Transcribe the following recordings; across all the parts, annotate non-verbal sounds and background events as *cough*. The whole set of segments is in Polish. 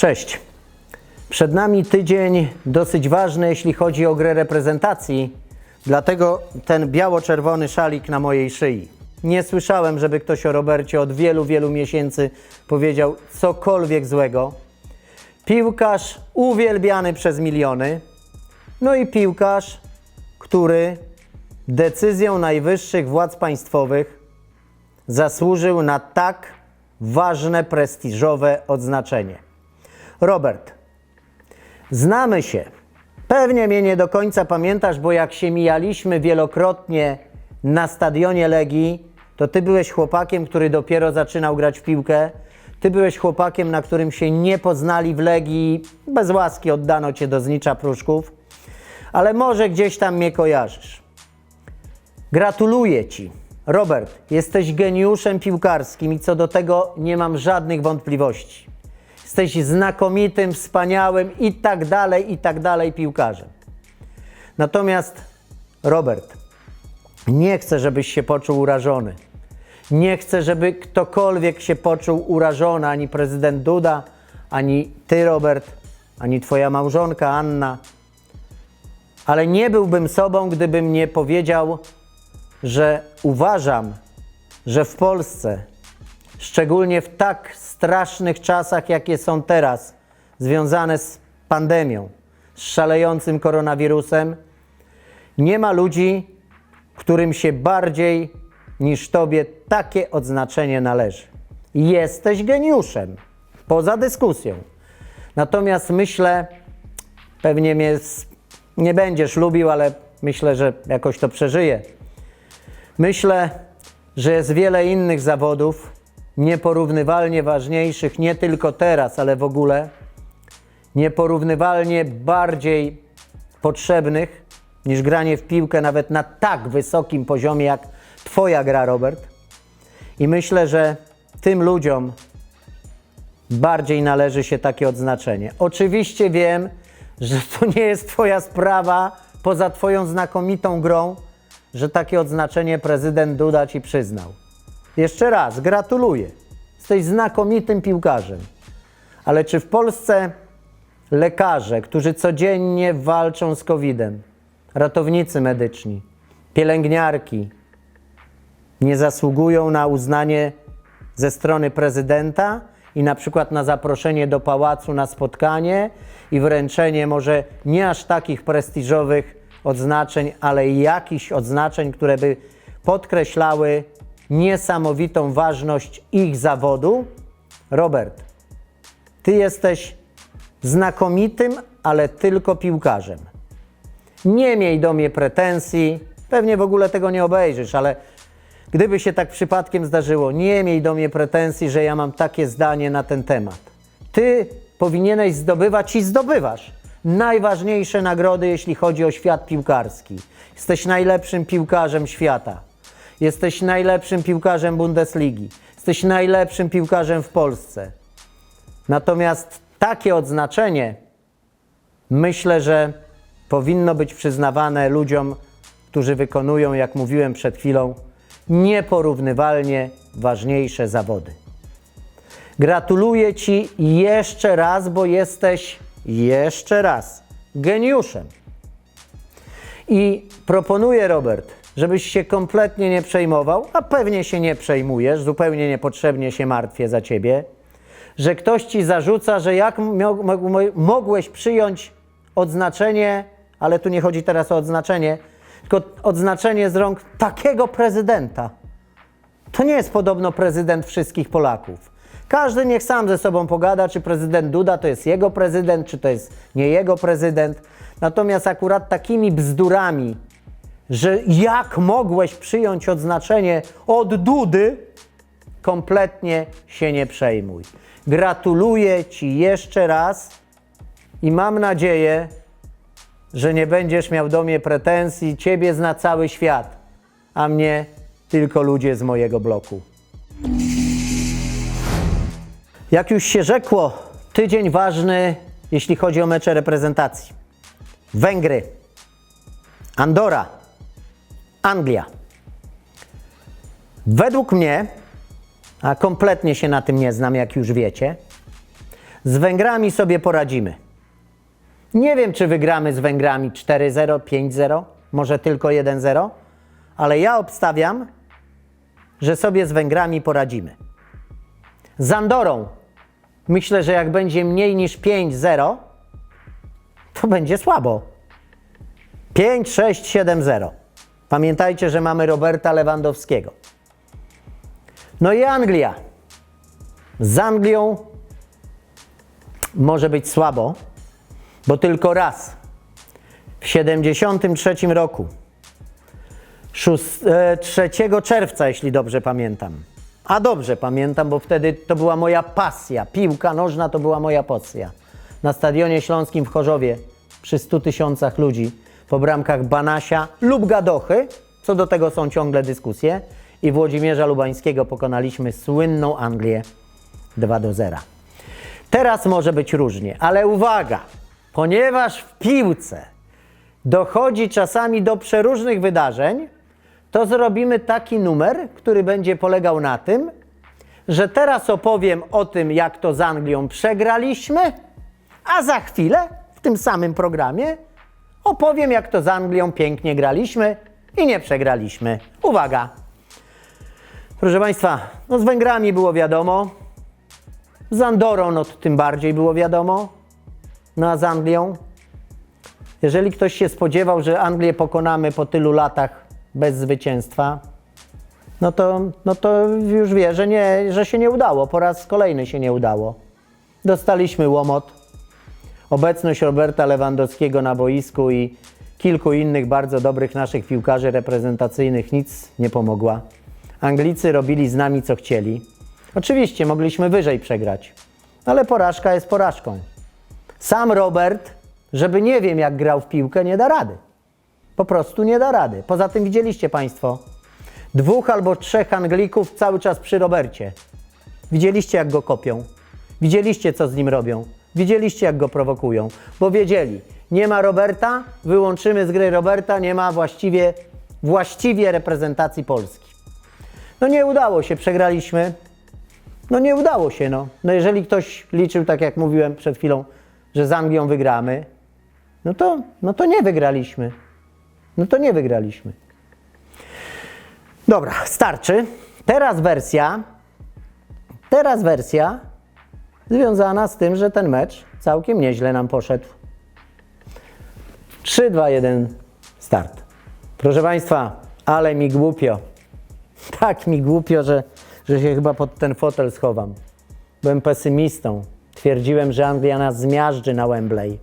Cześć. Przed nami tydzień dosyć ważny, jeśli chodzi o grę reprezentacji, dlatego ten biało-czerwony szalik na mojej szyi. Nie słyszałem, żeby ktoś o Robercie od wielu, wielu miesięcy powiedział cokolwiek złego. Piłkarz uwielbiany przez miliony, no i piłkarz, który decyzją najwyższych władz państwowych zasłużył na tak ważne, prestiżowe odznaczenie. Robert, znamy się. Pewnie mnie nie do końca pamiętasz, bo jak się mijaliśmy wielokrotnie na stadionie Legii, to ty byłeś chłopakiem, który dopiero zaczynał grać w piłkę. Ty byłeś chłopakiem, na którym się nie poznali w Legii. Bez łaski oddano cię do znicza pruszków. Ale może gdzieś tam mnie kojarzysz. Gratuluję Ci. Robert, jesteś geniuszem piłkarskim i co do tego nie mam żadnych wątpliwości. Jesteś znakomitym, wspaniałym i tak dalej, i tak dalej piłkarzem. Natomiast, Robert, nie chcę, żebyś się poczuł urażony. Nie chcę, żeby ktokolwiek się poczuł urażony, ani prezydent Duda, ani ty, Robert, ani twoja małżonka Anna. Ale nie byłbym sobą, gdybym nie powiedział, że uważam, że w Polsce, szczególnie w tak strasznych czasach, jakie są teraz, związane z pandemią, z szalejącym koronawirusem, nie ma ludzi, którym się bardziej niż tobie takie odznaczenie należy. Jesteś geniuszem, poza dyskusją. Natomiast myślę, pewnie mnie nie będziesz lubił, ale myślę, że jakoś to przeżyję. Myślę, że jest wiele innych zawodów, nieporównywalnie ważniejszych, nie tylko teraz, ale w ogóle, nieporównywalnie bardziej potrzebnych niż granie w piłkę nawet na tak wysokim poziomie jak Twoja gra, Robert. I myślę, że tym ludziom bardziej należy się takie odznaczenie. Oczywiście wiem, że to nie jest Twoja sprawa, poza Twoją znakomitą grą, że takie odznaczenie prezydent Duda Ci przyznał. Jeszcze raz, gratuluję. Jesteś znakomitym piłkarzem. Ale czy w Polsce lekarze, którzy codziennie walczą z COVID-em, ratownicy medyczni, pielęgniarki, nie zasługują na uznanie ze strony prezydenta i na przykład na zaproszenie do pałacu na spotkanie i wręczenie może nie aż takich prestiżowych odznaczeń, ale jakichś odznaczeń, które by podkreślały niesamowitą ważność ich zawodu. Robert, ty jesteś znakomitym, ale tylko piłkarzem. Nie miej do mnie pretensji, pewnie w ogóle tego nie obejrzysz, ale gdyby się tak przypadkiem zdarzyło, nie miej do mnie pretensji, że ja mam takie zdanie na ten temat. Ty powinieneś zdobywać i zdobywasz najważniejsze nagrody, jeśli chodzi o świat piłkarski. Jesteś najlepszym piłkarzem świata. Jesteś najlepszym piłkarzem Bundesligi. Jesteś najlepszym piłkarzem w Polsce. Natomiast takie odznaczenie myślę, że powinno być przyznawane ludziom, którzy wykonują, jak mówiłem przed chwilą, nieporównywalnie ważniejsze zawody. Gratuluję Ci jeszcze raz, bo jesteś jeszcze raz geniuszem. I proponuję, Robert, żebyś się kompletnie nie przejmował, a pewnie się nie przejmujesz, zupełnie niepotrzebnie się martwię za ciebie, że ktoś ci zarzuca, że jak mogłeś przyjąć odznaczenie, ale tu nie chodzi teraz o odznaczenie, tylko odznaczenie z rąk takiego prezydenta. To nie jest podobno prezydent wszystkich Polaków. Każdy niech sam ze sobą pogada, czy prezydent Duda to jest jego prezydent, czy to jest nie jego prezydent. Natomiast akurat takimi bzdurami, że jak mogłeś przyjąć odznaczenie od Dudy, kompletnie się nie przejmuj. Gratuluję Ci jeszcze raz i mam nadzieję, że nie będziesz miał do mnie pretensji. Ciebie zna cały świat, a mnie tylko ludzie z mojego bloku. Jak już się rzekło, tydzień ważny, jeśli chodzi o mecze reprezentacji. Węgry, Andora, Anglia. Według mnie, a kompletnie się na tym nie znam, jak już wiecie, Z Węgrami sobie poradzimy. Nie wiem, czy wygramy z Węgrami 4-0, 5-0, może tylko 1-0, ale ja obstawiam, że sobie z Węgrami poradzimy. Z Andorą myślę, że jak będzie mniej niż 5-0, to będzie słabo. 5, 6, 7, 0. Pamiętajcie, że mamy Roberta Lewandowskiego. No i Anglia. Z Anglią może być słabo, bo tylko raz w 73 roku 6, e, 3 czerwca, jeśli dobrze pamiętam. A dobrze pamiętam, bo wtedy to była moja pasja. Piłka nożna to była moja pasja. Na Stadionie Śląskim w Chorzowie przy 100 tysiącach ludzi po bramkach Banasia lub Gadochy, co do tego są ciągle dyskusje, i Włodzimierza Lubańskiego pokonaliśmy słynną Anglię 2 do 0. Teraz może być różnie, ale uwaga, ponieważ w piłce dochodzi czasami do przeróżnych wydarzeń, to zrobimy taki numer, który będzie polegał na tym, że teraz opowiem o tym, jak to z Anglią przegraliśmy, a za chwilę w tym samym programie opowiem, jak to z Anglią pięknie graliśmy i nie przegraliśmy. Uwaga! Proszę Państwa, no z Węgrami było wiadomo, z Andorą no to tym bardziej było wiadomo, no a z Anglią? Jeżeli ktoś się spodziewał, że Anglię pokonamy po tylu latach bez zwycięstwa, no to, no to już wie, że, nie, że się nie udało. Po raz kolejny się nie udało. Dostaliśmy łomot. Obecność Roberta Lewandowskiego na boisku i kilku innych bardzo dobrych naszych piłkarzy reprezentacyjnych nic nie pomogła. Anglicy robili z nami co chcieli. Oczywiście mogliśmy wyżej przegrać, ale porażka jest porażką. Sam Robert, żeby nie wiem jak grał w piłkę, nie da rady. Po prostu nie da rady. Poza tym widzieliście Państwo, dwóch albo trzech Anglików cały czas przy Robercie. Widzieliście jak go kopią. Widzieliście co z nim robią. Widzieliście jak go prowokują. Bo wiedzieli, nie ma Roberta, wyłączymy z gry Roberta, nie ma właściwie, właściwie reprezentacji Polski. No nie udało się, przegraliśmy. No nie udało się, no. No jeżeli ktoś liczył, tak jak mówiłem przed chwilą, że z Anglią wygramy, no to, no to nie wygraliśmy. No to nie wygraliśmy. Dobra, starczy. Teraz wersja, teraz wersja związana z tym, że ten mecz całkiem nieźle nam poszedł. 3, 2, 1, start. Proszę Państwa, ale mi głupio. *laughs* Tak mi głupio, że, że się chyba pod ten fotel schowam. Byłem pesymistą. Twierdziłem, że Anglia nas zmiażdży na Wembley.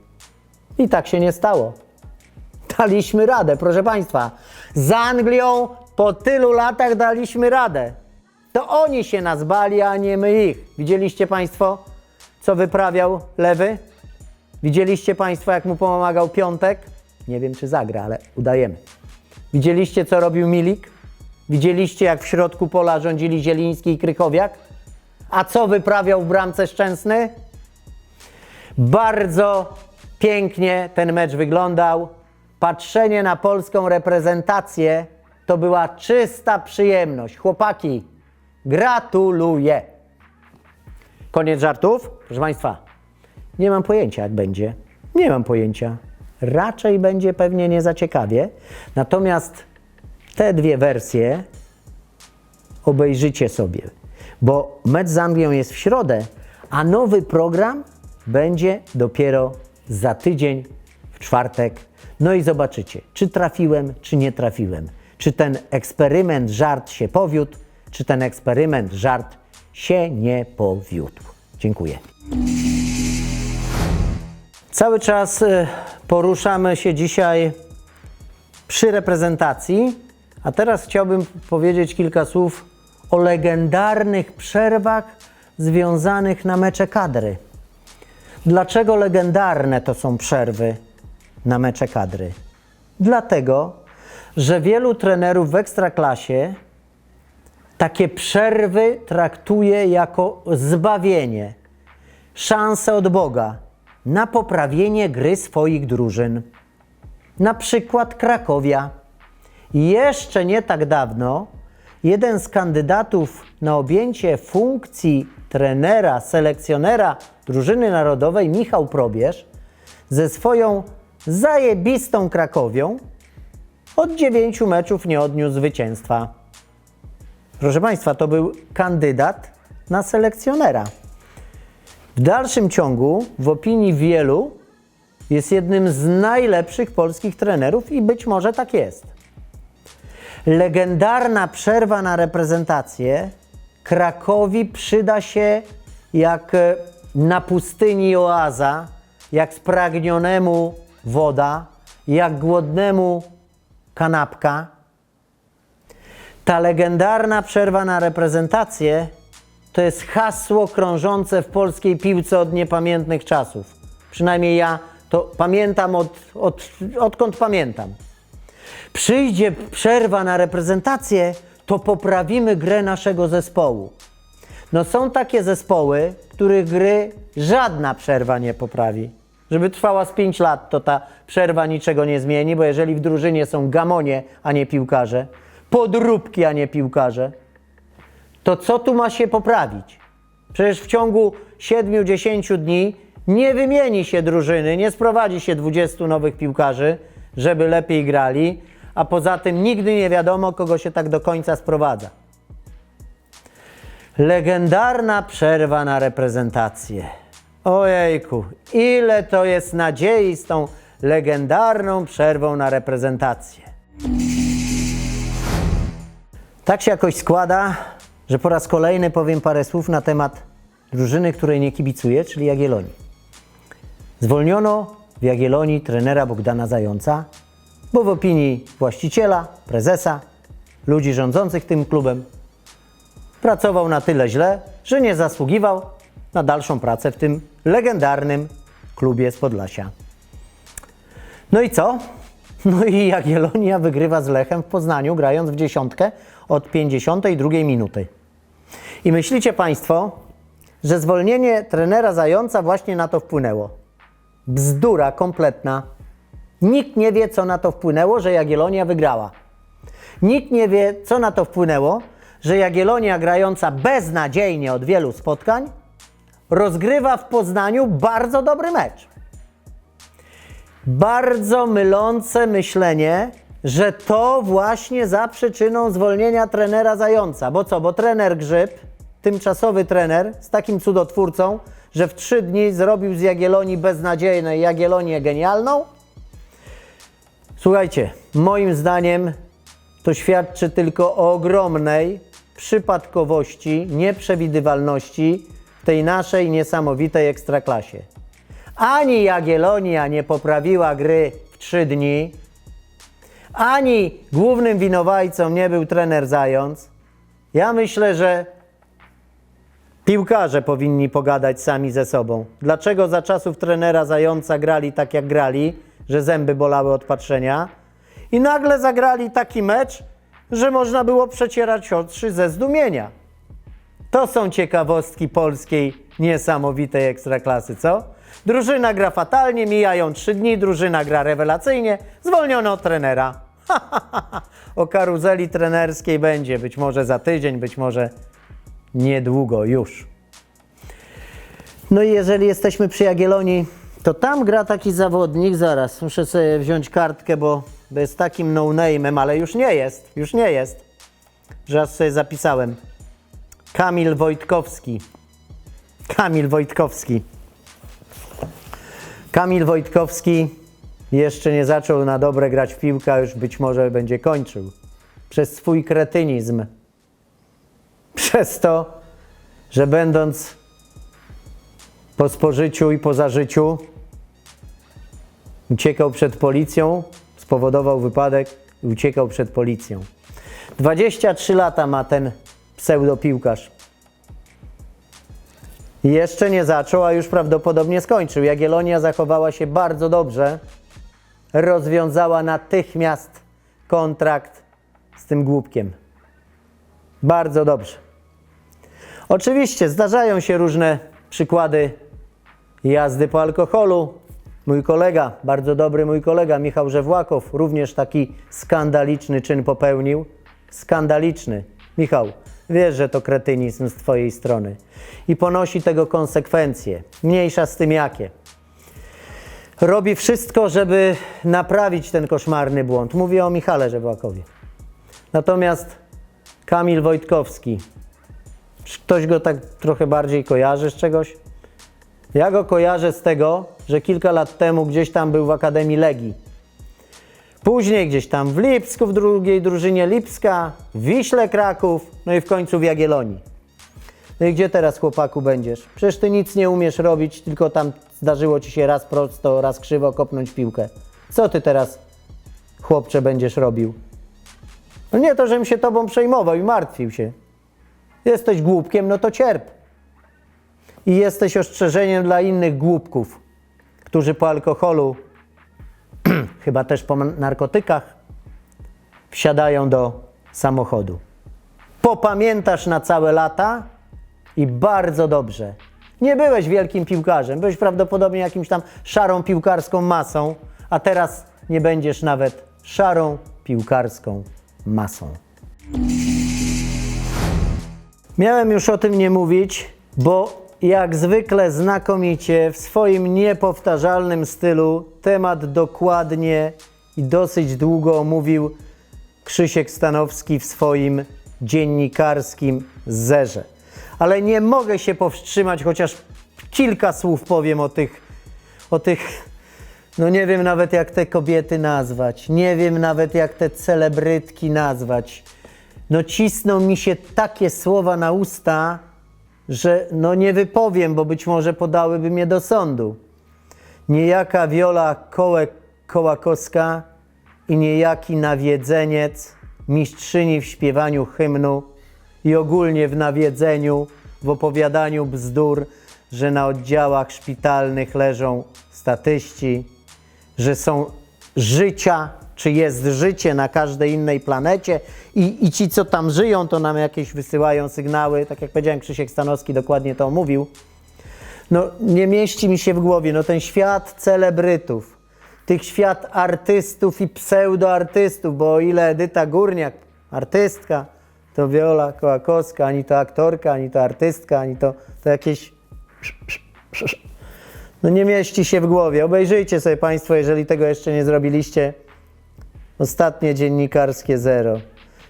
I tak się nie stało. *laughs* Daliśmy radę, proszę Państwa. Z Anglią po tylu latach daliśmy radę. To oni się nas bali, a nie my ich. Widzieliście Państwo, co wyprawiał lewy? Widzieliście Państwo, jak mu pomagał Piątek? Nie wiem, czy zagra, ale udajemy. Widzieliście, co robił Milik? Widzieliście, jak w środku pola rządzili Zieliński i Krychowiak? A co wyprawiał w bramce Szczęsny? Bardzo pięknie ten mecz wyglądał. Patrzenie na polską reprezentację to była czysta przyjemność. Chłopaki, gratuluję. Koniec żartów? Proszę Państwa, nie mam pojęcia, jak będzie. Nie mam pojęcia. Raczej będzie pewnie nie za ciekawie. Natomiast te dwie wersje obejrzycie sobie, bo mecz z Anglią jest w środę, a nowy program będzie dopiero za tydzień, w czwartek. No i zobaczycie, czy trafiłem, czy nie trafiłem. Czy ten eksperyment, żart się powiódł, czy ten eksperyment, żart się nie powiódł. Dziękuję. Cały czas y, poruszamy się dzisiaj przy reprezentacji, a teraz chciałbym powiedzieć kilka słów o legendarnych przerwach związanych na mecze kadry. Dlaczego legendarne to są przerwy na mecze kadry? Dlatego, że wielu trenerów w ekstraklasie takie przerwy traktuje jako zbawienie, szansę od Boga na poprawienie gry swoich drużyn. Na przykład Krakowia. Jeszcze nie tak dawno jeden z kandydatów na objęcie funkcji trenera, selekcjonera drużyny narodowej, Michał Probierz, ze swoją zajebistą Krakowią od dziewięciu meczów nie odniósł zwycięstwa. Proszę Państwa, to był kandydat na selekcjonera. W dalszym ciągu, w opinii wielu, jest jednym z najlepszych polskich trenerów i być może tak jest. Legendarna przerwa na reprezentację Krakowi przyda się jak e, na pustyni oaza, jak spragnionemu woda, jak głodnemu kanapka. Ta legendarna przerwa na reprezentację to jest hasło krążące w polskiej piłce od niepamiętnych czasów. Przynajmniej ja to pamiętam od, od, odkąd pamiętam. Przyjdzie przerwa na reprezentację, to poprawimy grę naszego zespołu. No są takie zespoły, których gry żadna przerwa nie poprawi. Żeby trwała z 5 lat, to ta przerwa niczego nie zmieni, bo jeżeli w drużynie są gamonie, a nie piłkarze, podróbki, a nie piłkarze, to co tu ma się poprawić? Przecież w ciągu 7-10 dni nie wymieni się drużyny, nie sprowadzi się 20 nowych piłkarzy, żeby lepiej grali, a poza tym nigdy nie wiadomo, kogo się tak do końca sprowadza. Legendarna przerwa na reprezentację. Ojejku, ile to jest nadziei z tą legendarną przerwą na reprezentację. Tak się jakoś składa, że po raz kolejny powiem parę słów na temat drużyny, której nie kibicuję, czyli Jagiellonii. Zwolniono w Jagiellonii trenera Bogdana Zająca, bo w opinii właściciela, prezesa, ludzi rządzących tym klubem pracował na tyle źle, że nie zasługiwał na dalszą pracę w tym legendarnym klubie z Podlasia. No i co? No i Jagiellonia wygrywa z Lechem w Poznaniu, grając w dziesiątkę od 52 minuty. I myślicie Państwo, że zwolnienie trenera Zająca właśnie na to wpłynęło? Bzdura kompletna. Nikt nie wie, co na to wpłynęło, że Jagiellonia wygrała. Nikt nie wie, co na to wpłynęło, że Jagiellonia grająca beznadziejnie od wielu spotkań rozgrywa w Poznaniu bardzo dobry mecz. Bardzo mylące myślenie, że to właśnie za przyczyną zwolnienia trenera Zająca. Bo co? Bo trener Grzyb, tymczasowy trener z takim cudotwórcą, że w trzy dni zrobił z Jagiellonii beznadziejnej Jagiellonię genialną? Słuchajcie, moim zdaniem to świadczy tylko o ogromnej przypadkowości, nieprzewidywalności tej naszej niesamowitej ekstraklasie. Ani Jagiellonia nie poprawiła gry w trzy dni, ani głównym winowajcą nie był trener Zając. Ja myślę, że piłkarze powinni pogadać sami ze sobą. Dlaczego za czasów trenera Zająca grali tak jak grali, że zęby bolały od patrzenia i nagle zagrali taki mecz, że można było przecierać oczy ze zdumienia. To są ciekawostki polskiej niesamowitej ekstraklasy, co? Drużyna gra fatalnie, mijają trzy dni, drużyna gra rewelacyjnie, zwolniono trenera. *laughs* o karuzeli trenerskiej będzie, być może za tydzień, być może niedługo już. No i jeżeli jesteśmy przy Jagiellonii, to tam gra taki zawodnik, zaraz muszę sobie wziąć kartkę, bo jest takim no-name'em, ale już nie jest, już nie jest, że aż sobie zapisałem. Kamil Wojtkowski. Kamil Wojtkowski. Kamil Wojtkowski jeszcze nie zaczął na dobre grać w piłkę, a już być może będzie kończył. Przez swój kretynizm. Przez to, że będąc po spożyciu i po zażyciu uciekał przed policją, spowodował wypadek i uciekał przed policją. 23 lata ma ten pseudopiłkarz. Jeszcze nie zaczął, a już prawdopodobnie skończył. Jagiellonia zachowała się bardzo dobrze. Rozwiązała natychmiast kontrakt z tym głupkiem. Bardzo dobrze. Oczywiście zdarzają się różne przykłady jazdy po alkoholu. Mój kolega, bardzo dobry mój kolega Michał Żewłakow również taki skandaliczny czyn popełnił. Skandaliczny. Michał, wiesz, że to kretynizm z twojej strony. I ponosi tego konsekwencje. Mniejsza z tym jakie. Robi wszystko, żeby naprawić ten koszmarny błąd. Mówię o Michale Żebrakowie. Natomiast Kamil Wojtkowski, ktoś go tak trochę bardziej kojarzy z czegoś? Ja go kojarzę z tego, że kilka lat temu gdzieś tam był w Akademii Legii. Później gdzieś tam w Lipsku, w drugiej drużynie Lipska, w Wiśle Kraków, no i w końcu w Jagiellonii. No i gdzie teraz chłopaku będziesz? Przecież ty nic nie umiesz robić, tylko tam zdarzyło ci się raz prosto, raz krzywo kopnąć piłkę. Co ty teraz, chłopcze, będziesz robił? No nie to, żebym się tobą przejmował i martwił się. Jesteś głupkiem, no to cierp. I jesteś ostrzeżeniem dla innych głupków, którzy po alkoholu, *clears throat* chyba też po narkotykach, wsiadają do samochodu. Popamiętasz na całe lata i bardzo dobrze. Nie byłeś wielkim piłkarzem, byłeś prawdopodobnie jakimś tam szarą piłkarską masą, a teraz nie będziesz nawet szarą piłkarską masą. Miałem już o tym nie mówić, bo jak zwykle znakomicie w swoim niepowtarzalnym stylu temat dokładnie i dosyć długo omówił Krzysiek Stanowski w swoim dziennikarskim zerze. Ale nie mogę się powstrzymać, chociaż kilka słów powiem o tych, o tych, no nie wiem nawet jak te kobiety nazwać, nie wiem nawet jak te celebrytki nazwać. No cisną mi się takie słowa na usta, że no nie wypowiem, bo być może podałyby mnie do sądu. Niejaka Wiola Kołek Kołakowska i niejaki nawiedzeniec, mistrzyni w śpiewaniu hymnu i ogólnie w nawiedzeniu, w opowiadaniu bzdur, że na oddziałach szpitalnych leżą statyści, że są życia, czy jest życie na każdej innej planecie i, i ci, co tam żyją, to nam jakieś wysyłają sygnały, tak jak powiedziałem, Krzysiek Stanowski dokładnie to omówił. No nie mieści mi się w głowie, no ten świat celebrytów, tych świat artystów i pseudoartystów, bo o ile Edyta Górniak, artystka, to Wiola Kołakowska, ani to aktorka, ani to artystka, ani to, to jakieś... No nie mieści się w głowie. Obejrzyjcie sobie Państwo, jeżeli tego jeszcze nie zrobiliście. Ostatnie dziennikarskie zero.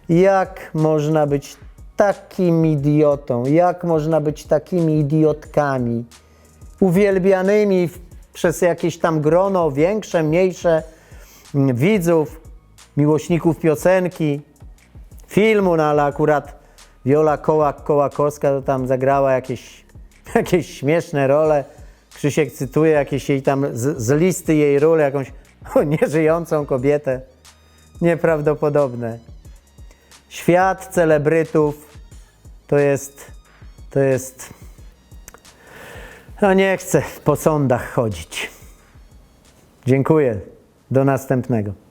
Jak można być takim idiotą? Jak można być takimi idiotkami? Uwielbianymi przez jakieś tam grono większe, mniejsze mm, widzów, miłośników piosenki, filmu, no ale akurat Wiola Kołak-Kołakowska to tam zagrała jakieś, *laughs* jakieś śmieszne role. Krzysiek cytuje jakieś jej tam z, z listy jej ról, jakąś *laughs* nieżyjącą kobietę. Nieprawdopodobne. Świat celebrytów to jest, to jest, no nie chcę po sądach chodzić. Dziękuję. Do następnego.